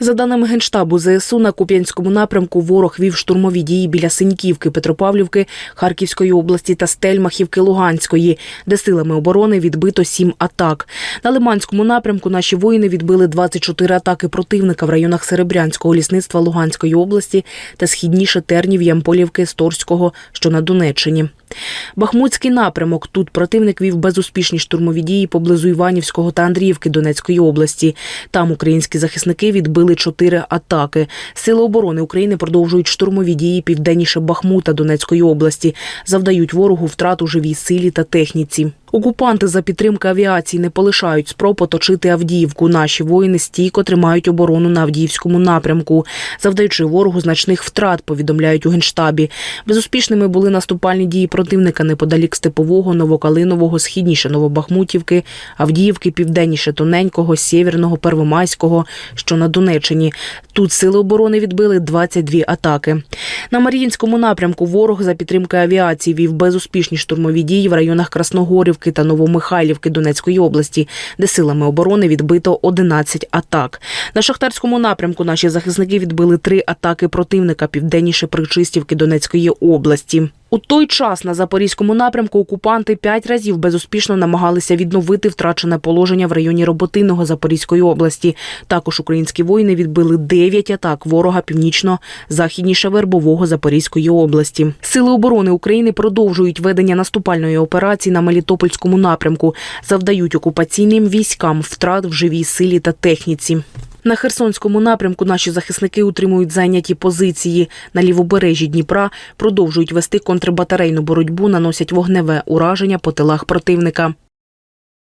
За даними Генштабу ЗСУ, на Куп'янському напрямку ворог вів штурмові дії біля Синьківки, Петропавлівки, Харківської області та Стельмахівки Луганської, де силами оборони відбито сім атак. На Лиманському напрямку наші воїни відбили 24 атаки противника в районах Серебрянського лісництва Луганської області та східніше Тернів, Ямполівки, Сторського, що на Донеччині. Бахмутський напрямок. Тут противник вів безуспішні штурмові дії поблизу Іванівського та Андріївки Донецької області. Там українські захисники відбили чотири атаки. Сили оборони України продовжують штурмові дії південніше Бахмута Донецької області, завдають ворогу втрат у живій силі та техніці. Окупанти за підтримки авіації не полишають спроб оточити Авдіївку. Наші воїни стійко тримають оборону на Авдіївському напрямку, завдаючи ворогу значних втрат, повідомляють у генштабі. Безуспішними були наступальні дії противника неподалік Степового, Новокалинового, східніше Новобахмутівки, Авдіївки, південніше Тоненького, Сєвєрного, Первомайського, що на Донеччині. Тут сили оборони відбили 22 атаки. На Мар'їнському напрямку ворог за підтримки авіації вів безуспішні штурмові дії в районах Красногорівки та Новомихайлівки Донецької області, де силами оборони відбито 11 атак. На Шахтарському напрямку наші захисники відбили три атаки противника південніше Причистівки Донецької області. У той час на запорізькому напрямку окупанти п'ять разів безуспішно намагалися відновити втрачене положення в районі Роботиного Запорізької області. Також українські воїни відбили дев'ять атак ворога північно-західніше Вербового Запорізької області. Сили оборони України продовжують ведення наступальної операції на Мелітопольському напрямку, завдають окупаційним військам втрат в живій силі та техніці. На Херсонському напрямку наші захисники утримують зайняті позиції. На лівобережжі Дніпра продовжують вести контрбатарейну боротьбу, наносять вогневе ураження по тилах противника.